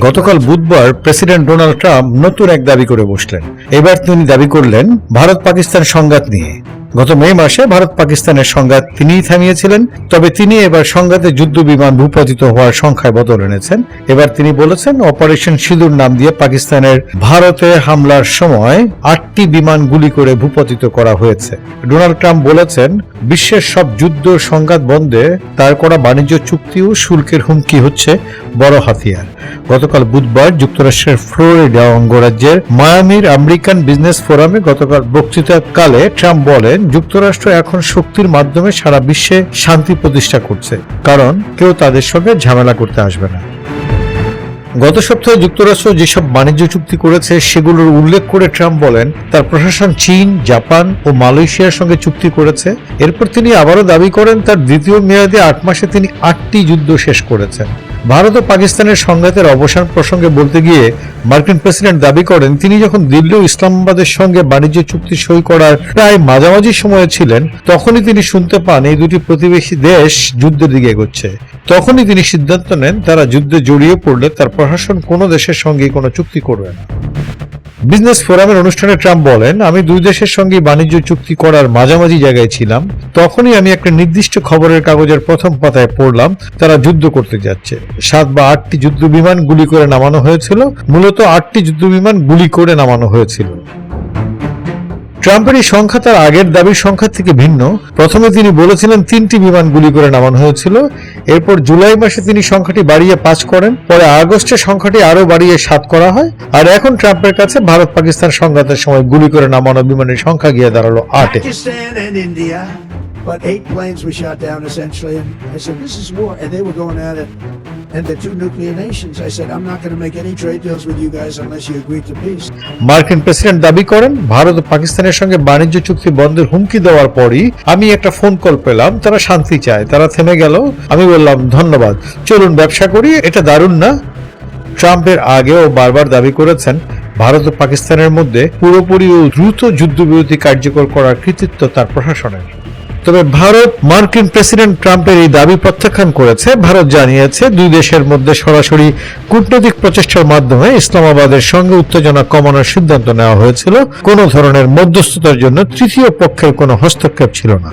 গতকাল বুধবার president Donald Trump নতুন এক দাবি করে বসলেন। এবার তিনি দাবি করলেন ভারত পাকিস্তান সংঘাত নিয়ে। গত মে মাসে ভারত পাকিস্তানের সংঘাত তিনিই থামিয়েছিলেন, তবে তিনি এবার সংঘাতে যুদ্ধ বিমান ভূপাতিত হওয়ার সংখ্যায় বদল এনেছেন। এবার তিনি বলেছেন, অপারেশন সিঁদুর নাম দিয়ে পাকিস্তানের ভারতে হামলার সময় আটটি বিমান গুলি করে ভূপাতিত করা হয়েছে। ডোনাল্ড ট্রাম্প বলেছেন, বিশ্বের সব যুদ্ধ সংঘাত বন্ধে তার করা বাণিজ্য চুক্তি ও শুল্কের হুমকি হচ্ছে, বড় হাতিয়ার। গতকাল বুধবার যুক্তরাষ্ট্রের ফ্লোরিডা অঙ্গরাজ্যের মায়ামির আমেরিকান বিজনেস ফোরামে গতকাল বক্তৃতাকালে ট্রাম্প বলেন যুক্তরাষ্ট্র এখন শক্তির মাধ্যমে সারা বিশ্বে শান্তি প্রতিষ্ঠা করছে, কারণ কেউ তাদের সঙ্গে ঝামেলা করতে আসবে না। গত সপ্তাহে যুক্তরাষ্ট্র যেসব বাণিজ্য চুক্তি করেছে, সেগুলোর উল্লেখ করে ট্রাম্প বলেন, তার প্রশাসন চীন, জাপান ও মালয়েশিয়ার সঙ্গে চুক্তি করেছে। এরপর তিনি আবারও দাবি করেন, তার দ্বিতীয় মেয়াদে আট মাসে তিনি আটটি যুদ্ধ শেষ করেছেন। ভারত ও পাকিস্তানের সংঘাতের অবসান প্রসঙ্গে বলতে গিয়ে মার্কিন প্রেসিডেন্ট দাবি করেন, তিনি যখন দিল্লি ও ইসলামাবাদের সঙ্গে বাণিজ্য চুক্তি সই করার প্রায় মাঝামাঝি সময়ে ছিলেন, তখনই তিনি শুনতে পান এই দুটি প্রতিবেশী দেশ যুদ্ধের দিকে এগোচ্ছে। তখনই তিনি সিদ্ধান্ত নেন, তারা যুদ্ধে জড়িয়ে পড়লে তার প্রশাসন কোনো দেশের সঙ্গে কোনো চুক্তি করবে না। বিজনেস ফোরামের অনুষ্ঠানে ট্রাম্প বলেন, আমি দুই দেশের সঙ্গে বাণিজ্য চুক্তি করার মাঝামাঝি জায়গায় ছিলাম। তখনই আমি একটা নির্দিষ্ট খবরের কাগজের প্রথম পাতায় পড়লাম, তারা যুদ্ধ করতে যাচ্ছে। সাত বা আটটি যুদ্ধ বিমান গুলি করে নামানো হয়েছিল। মূলত আটটি যুদ্ধ বিমান গুলি করে নামানো হয়েছিল। ট্রাম্পের এই সংখ্যা তার আগের দাবির সংখ্যা থেকে ভিন্ন। প্রথমে তিনি বলেছিলেন, তিনটি বিমান গুলি করে নামানো হয়েছিল। এরপর জুলাই মাসে তিনি সংখ্যাটি বাড়িয়ে পাঁচ করেন পরে আগস্টে সংখ্যাটি আরও বাড়িয়ে সাত করা হয় আর এখন ট্রাম্পের কাছে ভারত পাকিস্তান সংঘাতের সময় গুলি করে নামানো বিমানের সংখ্যা গিয়ে দাঁড়াল আটে. But eight planes we shot down essentially. And I said, this is war. And they were going at it. মার্কিন প্রেসিডেন্ট দাবি করেন, ভারত ও পাকিস্তানের সঙ্গে বাণিজ্য চুক্তি বন্ধের হুমকি দেওয়ার পরই আমি একটা ফোন কল পেলাম, তারা শান্তি চায়, তারা থেমে গেল। আমি বললাম, ধন্যবাদ। চলুন, ব্যবসা করি, এটা দারুণ না? ট্রাম্পের আগেও বারবার দাবি করেছেন, ভারত ও পাকিস্তানের মধ্যে পুরোপুরি ও দ্রুত যুদ্ধবিরতি কার্যকর করার কৃতিত্ব তার প্রশাসনের। তবে ভারত মার্কিন প্রেসিডেন্ট ট্রাম্পের এই দাবি প্রত্যাখ্যান করেছে ভারত জানিয়েছে দুই দেশের মধ্যে সরাসরি কূটনৈতিক প্রচেষ্টার মাধ্যমে ইসলামাবাদের সঙ্গে উত্তেজনা কমানোর সিদ্ধান্ত নেওয়া হয়েছিল কোনো ধরনের মধ্যস্থতার জন্য তৃতীয় পক্ষের কোনো হস্তক্ষেপ ছিল না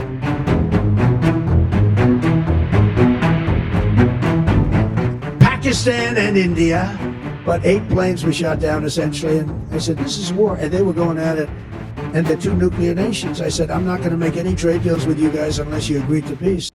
Pakistan and India. But eight planes we shot down essentially. And I said, this is war. And they were going at it. and the two nuclear nations. I said, I'm not going to make any trade deals with you guys unless you agree to peace.